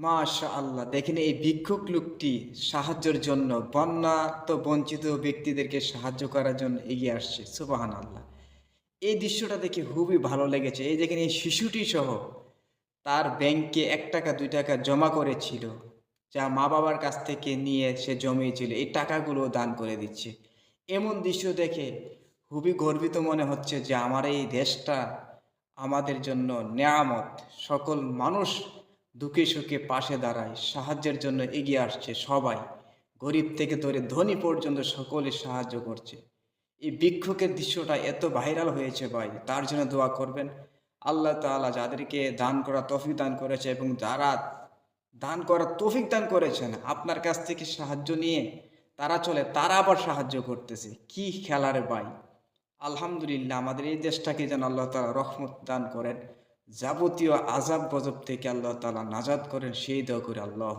মাশা আল্লাহ দেখেন এই ভিক্ষুক লোকটি সাহায্যের জন্য বন্যা তো বঞ্চিত ব্যক্তিদেরকে সাহায্য করার জন্য এগিয়ে আসছে। সুবাহান আল্লাহ এই দৃশ্যটা দেখে খুবই ভালো লেগেছে। এই দেখেন এই শিশুটি সহ তার ব্যাংকে এক টাকা, দুই টাকা জমা করেছিল, যা মা বাবার কাছ থেকে নিয়ে সে জমিয়েছিল। এই টাকাগুলো দান করে দিচ্ছে। এমন দৃশ্য দেখে খুবই গর্বিত মনে হচ্ছে যে, আমার এই দেশটা আমাদের জন্য নেয়ামত। সকল মানুষ দুঃখে সুখে পাশে দাঁড়ায়, সাহায্যের জন্য এগিয়ে আসছে সবাই। গরিব থেকে ধরে ধনী পর্যন্ত সকলে সাহায্য করছে। এই ভিক্ষুকের দৃশ্যটা এত ভাইরাল হয়েছে ভাই, তার জন্য দোয়া করবেন। আল্লাহ তাআলা যাদেরকে দান করা তফিক দান করেছে এবং যারা দান করার তফিক দান করেছেন, আপনার কাছ থেকে সাহায্য নিয়ে তারা চলে, তারা আবার সাহায্য করতেছে। কি খেলার ভাই। আলহামদুলিল্লাহ, আমাদের এই দেশটাকে যেন আল্লাহ তালা রহমত দান করেন। যাবতীয় আজাব গজব থেকে আল্লাহ তালা নাজাদ করেন সেই দোয়া করে আল্লাহ